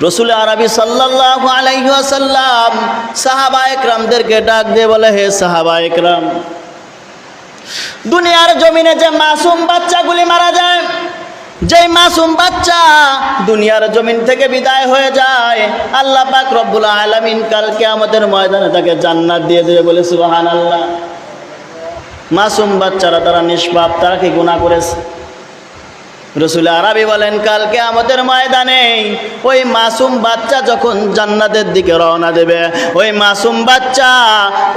রসুল আরবি সাল্লাহ আলাইসাল্লাম সাহাবা একরামদেরকে ডাক দিয়ে বলে, হে সাহাবা একরাম, দুনিয়ার জমিনে যে মাসুম বাচ্চাগুলি মারা যায় যেই মাসুম বাচ্চা দুনিয়ার জমিন থেকে বিদায় হয়ে যায়, আল্লাহ পাক রব্বুল আলামিন কালকে আমাদের ময়দানে তাকে জান্নাত দিয়ে দেবে। বলে সুবাহান আল্লাহ মাসুম বাচ্চারা তারা নিষ্পাপ, তারা কি গুণা করেছে? রসুল আরবি বলেন কালকে আমাদের ময়দানে ওই মাসুম বাচ্চা যখন জান্নাতের দিকে রওনা দেবে, ওই মাসুম বাচ্চা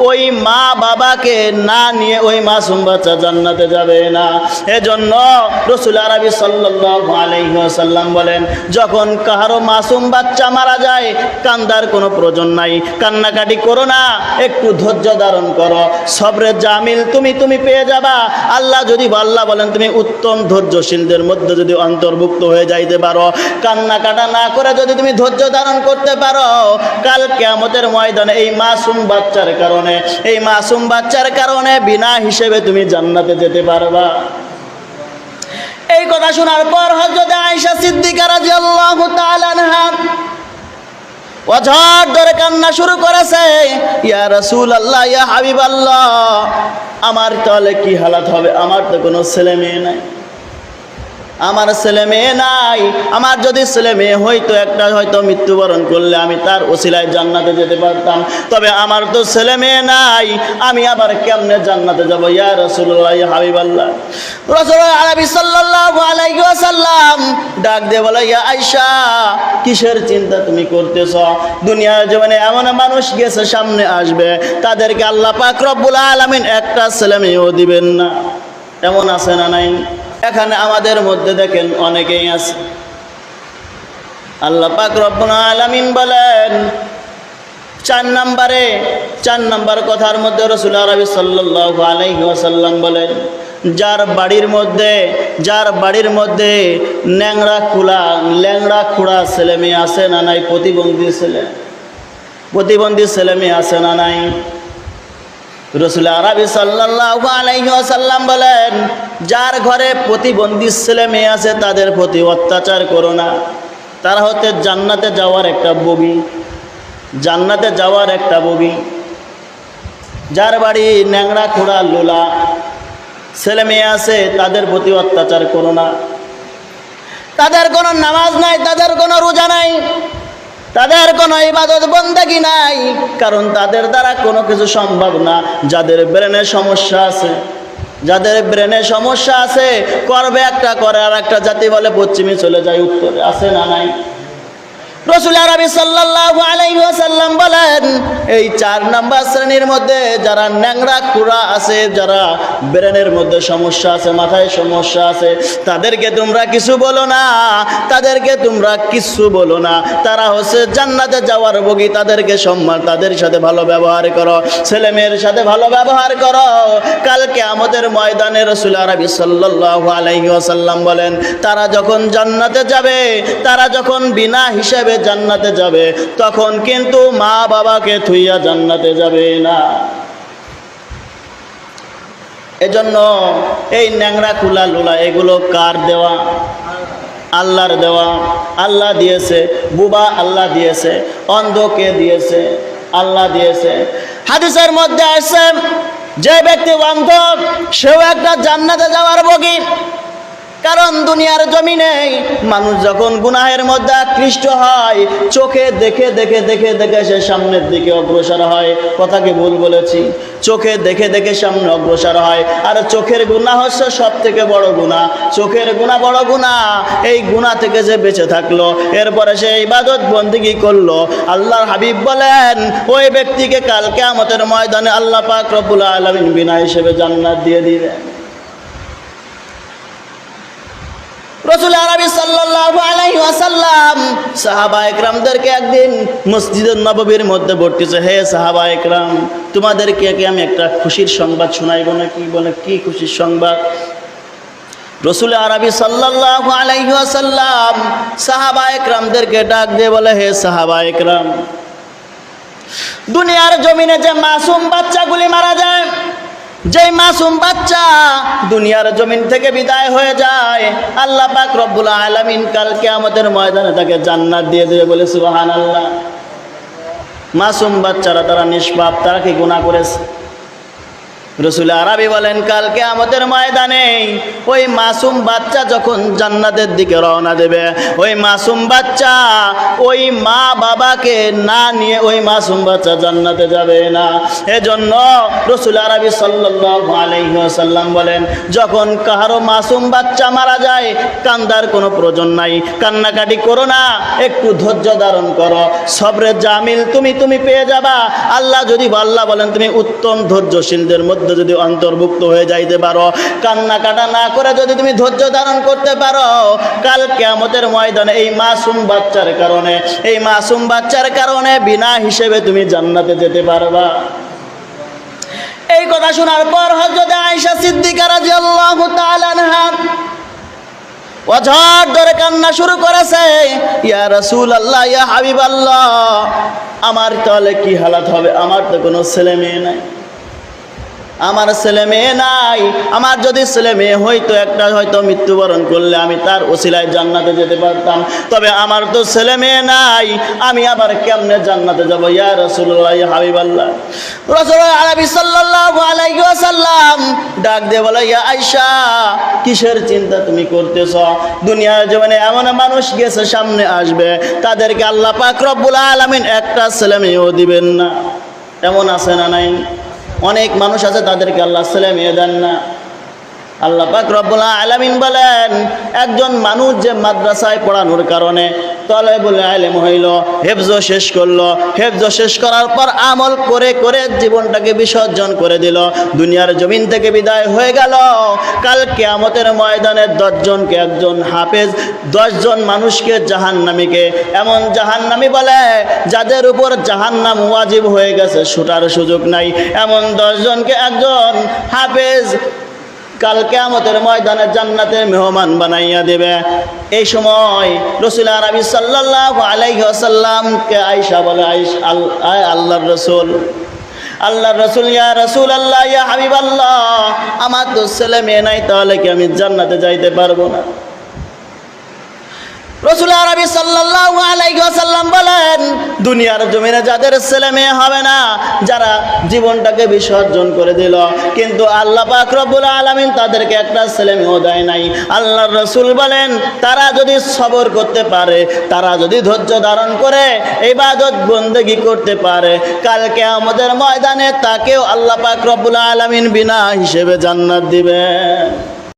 ওই মা বাবাকে না নিয়ে ওই মাসুম বাচ্চা জান্নাতে যাবে না। এজন্য রসুল আরবি ওয়াসাল্লাম বলেন, যখন কাহারো মাসুম বাচ্চা মারা যায়, কান্দার কোনো প্রয়োজন নাই। কান্নাকাটি করো না, একটু ধৈর্য ধারণ করো। সবরে জামিল, তুমি তুমি পেয়ে যাবা। আল্লাহ যদি, আল্লাহ বলেন, তুমি উত্তম ধৈর্যশীলদের মধ্যে যদি অন্তর্ভুক্ত হয়ে যাইতে পারো, কান্না কাটা না করে যদি তুমি ধৈর্য ধারণ করতে পারো, কাল কেয়ামতের ময়দানে এই মাসুম বাচ্চার কারণে, এই মাসুম বাচ্চার কারণে বিনা হিসেবে তুমি জান্নাতে যেতে পারবা। এই কথা শোনার পর হজরত আয়েশা সিদ্দিকা রাদিয়াল্লাহু তাআলা আনহা অঝর ধরে কান্না শুরু করেছে, ইয়া রসুল আল্লাহ ইয়া হাবিব আল্লাহ আমার তাহলে কি হালাত হবে? আমার তো কোনো ছেলে মেয়ে নাই। আমার ছেলে মেয়ে নাই। আমার যদি ছেলে মেয়ে হইতো, একটা হয়তো মৃত্যুবরণ করলে আমি তার ওসিলায় জান্নাতে যেতে পারতাম। তবে আমার তো ছেলে মেয়ে নাই। আমি আবার কেমনে জান্নাতে যাব? ইয়া রসুল্লাহ হাবিব আল্লাহ রসুল আরবি সাল্লাল্লাহু আলাইহি ওয়াসাল্লাম ডাক দিয়ে বলে, ইয়া আয়েশা, কিসের চিন্তা তুমি করতেছ? দুনিয়ার জীবনে এমন মানুষ গেছে, সামনে আসবে। তাদেরকে আল্লাহ পাক রব্বুল আলামিন একটা ছেলে মেয়েও দিবেন না। এমন আছে না নাই? এখানে আমাদের মধ্যে দেখেন অনেকেই আছে। আল্লাহ পাক রব্বুল আলামিন বলেন, চার নম্বরে, চার নম্বর কথার মধ্যে রসুল আরবি সাল্লাল্লাহু আলাইহি ওয়াসাল্লাম বলেন, যার বাড়ির মধ্যে, যার বাড়ির মধ্যে ন্যাংরা খোলা ল্যাংড়া খোড়া ছেলে মেয়ে আছে না নাই? প্রতিবন্ধী ছেলে। প্রতিবন্ধী ছেলে মেয়ে আছে না নাই? রসুল আরবি সাল্লাল্লাহু আলাইহি ওয়াসাল্লাম বলেন, যার ঘরে প্রতিবন্ধী ছেলে মেয়ে আছে, তাদের প্রতি অত্যাচার করো না। তারা হতে জান্নাতে যাওয়ার একটা বগি। জান্নাতে যাওয়ার একটা বগি। যার বাড়ি ন্যাংরা খোড়া লোলা। ছেলে মেয়ে আছে, তাদের প্রতি অত্যাচার করো না। তাদের কোনো নামাজ নাই, তাদের কোনো রোজা নাই। তাদের কোনো ইবাদত বন্দাগি নাই? কারণ তাদের দ্বারা কোনো কিছু সম্ভব না। যাদের ব্রেনে সমস্যা আছে, যাদের ব্রেনে সমস্যা আছে, করবে একটা করে আর একটা জাতি বলে পশ্চিমে চলে যায়, উত্তরে আছে না নাই? রসুল আরবি সাল্লাল্লাহু আলাইহি ওয়াসাল্লাম বলেন, এই চার শ্রেণির মধ্যে যারা ন্যাংরা আছে, যারা ব্রেনের মধ্যে সমস্যা আছে, মাথায় সমস্যা আছে, তাদেরকে তোমরা কিছু বলো না, তাদেরকে তোমরা কিছু বলো না। তারা হচ্ছে জান্নাতে যাওয়ার বগি, তাদেরকে সম্মান, তাদের সাথে ভালো ব্যবহার করো, ছেলে মেয়ের সাথে ভালো ব্যবহার করো। কালকে আমাদের ময়দানে রসুল আরবি ওয়াসাল্লাম বলেন, তারা যখন জান্নাতে যাবে, তারা যখন বিনা হিসেবে জান্নাতে যাবে, তখন কিন্তু মা বাবাকে থুইয়া জান্নাতে যাবে না। এজন্য এই ন্যাংরা, কুলা, লুলা, এগুলো কার দেওয়া? আল্লাহর দেওয়া। আল্লাহ দিয়েছে, বুবা আল্লাহ দিয়েছে অন্ধকে দিয়েছে? আল্লাহ দিয়েছে। হাদিসের মধ্যে আসছে যে ব্যক্তি অন্ধ, সেও একটা জান্নাতে যাওয়ার বগি। কারণ দুনিয়ার জমিনে মানুষ যখন গুনাহের মধ্যে আকৃষ্ট হয়, চোখে দেখে দেখে দেখে দেখে সে সামনের দিকে অগ্রসর হয়। কথাকে ভুল বলেছি? চোখে দেখে দেখে সামনে অগ্রসর হয়। আর চোখের গুণা হচ্ছে সব থেকে বড় গুণা চোখের গুণা বড় গুণা এই গুণা থেকে যে বেঁচে থাকল। এরপরে সে ইবাদত বন্দিগি করল। আল্লাহর হাবিব বলেন, ওই ব্যক্তিকে কালকে আমাদের ময়দানে আল্লাহ পাক রব্বুল আলমিন বিনা হিসেবে জান্নাত দিয়ে দিবেন। রসুল একরামদেরকে একদিন মসজিদের নববীর মধ্যে হে সাহাবা একরাম, তোমাদেরকে কি খুশির সংবাদ নাকি? বলে, কি খুশির সংবাদ? রসুল আলাইহি সাহাবা একরামদেরকে ডাক বলে, হে সাহাবা একরাম, দুনিয়ার জমিনে যে মাসুম বাচ্চাগুলি মারা যায় যেই মাসুম বাচ্চা দুনিয়ার জমিন থেকে বিদায় হয়ে যায়, আল্লাহ পাক রব্বুল আলমিন কালকে আমাদের ময়দানে তাকে জান্নাত দিয়ে দেবে বলে সুবাহান আল্লাহ মাসুম বাচ্চারা তারা নিষ্পাপ, তারা কি গুণা করেছে? রসুল আরবি বলেন কালকে আমাদের ময়দানে ওই মাসুম বাচ্চা যখন জান্নাতের দিকে রওনা দেবে, ওই মাসুম বাচ্চা ওই মা বাবাকে না নিয়ে ওই মাসুম বাচ্চা জান্নাতে যাবে না। এজন্য রসুল আরবি ওয়াসাল্লাম বলেন, যখন কাহারো মাসুম বাচ্চা মারা যায়, কান্দার কোনো প্রয়োজন নাই। কান্নাকাটি করো না, একটু ধৈর্য ধারণ করো। সবরে জামিল তুমি তুমি পেয়ে যাবা। আল্লাহ যদি আল্লাহ বলেন, তুমি উত্তম ধৈর্যশীলদের মধ্যে যদি অন্তর্ভুক্ত হয়ে যাইতে পারো, কান্না কাটা না করে যদি তুমি ধৈর্য ধারণ করতে পারো, কাল কেয়ামতের ময়দানে এই মাসুম বাচ্চার কারণে, এই মাসুম বাচ্চার কারণে বিনা হিসেবে তুমি জান্নাতে যেতে পারবা। এই কথা শোনার পর হজরত আয়েশা সিদ্দিকা রাদিয়াল্লাহু তাআলা আনহা অঝর ধরে কান্না শুরু করেছে, ইয়া রসুল আল্লাহ ইয়া হাবিব আল্লাহ আমার তাহলে কি হালাত হবে? আমার তো কোনো ছেলে মেয়ে নাই। আমার ছেলে মেয়ে নাই। আমার যদি ছেলে মেয়ে হইতো, একটা হয়তো মৃত্যুবরণ করলে আমি তার ওসিলায় জান্নাতে যেতে পারতাম। তবে আমার তো ছেলে মেয়ে নাই। আমি আবার কেমনে জান্নাতে যাব? ইয়া রসুল্লাহ হাবিব আল্লাহ রসুল আরবি সাল্লাল্লাহু আলাইহি ওয়াসাল্লাম ডাক দিয়ে বলে, ইয়া আয়েশা, কিসের চিন্তা তুমি করতেছ? দুনিয়ার জীবনে এমন মানুষ গেছে, সামনে আসবে। তাদেরকে আল্লাহ পাক রব্বুল আলামিন একটা ছেলে মেয়েও দিবেন না। এমন আছে না নাই? অনেক মানুষ আছে তাদেরকে আল্লাহ ছেলে মেয়ে দেন না। আল্লাহ পাক রব্বুল আলামিন বলেন, একজন মানুষ যে মাদ্রাসায় পড়ানোর কারণে তলে বলে আলেম হইল, হেফজ শেষ করল, হেফজ শেষ করার পর আমল করে করে জীবনটাকে বিসর্জন করে দিল, দুনিয়ার জমিন থেকে বিদায় হয়ে গেল। কাল কেয়ামতের ময়দানে দশজনকে একজন হাফেজ, দশজন মানুষকে জাহান্নামীকে। এমন জাহান্নামী বলে, যাদের উপর জাহান্নাম ওয়াজিব হয়ে গেছে ছুটার সুযোগ নাই। এমন দশজনকে একজন হাফেজ কাল আমাদের ময়দানে জান্নাতে মেহমান বানাইয়া দেবে। এই সময় রসুল আরবি সাল্লাহ আলাইসাল্লামকে আয়েশা বলে আইস আল্লাহর রসুল। আল্লাহ রসুল, ইয়া রসুল আল্লাহ ইয়া হাবিব আল্লাহ আমার তো ছেলে মেয়ে নাই, তাহলে কি আমি জান্নাতে যাইতে পারব না? রসুল বলেন, দুনিয়ার জমিনে যাদের ছেলে মেয়ে হবে না, যারা জীবনটাকে বিসর্জন করে কিন্তু আল্লাহ তাদেরকে একটা নাই। রসুল বলেন, তারা যদি সবর করতে পারে, তারা যদি ধৈর্য ধারণ করে, ইবাদত বন্দেগি করতে পারে কালকে আমাদের ময়দানে তাকেও আল্লাহ পাক রব্বুল আলামিন বিনা হিসেবে জান্নাত দিবেন।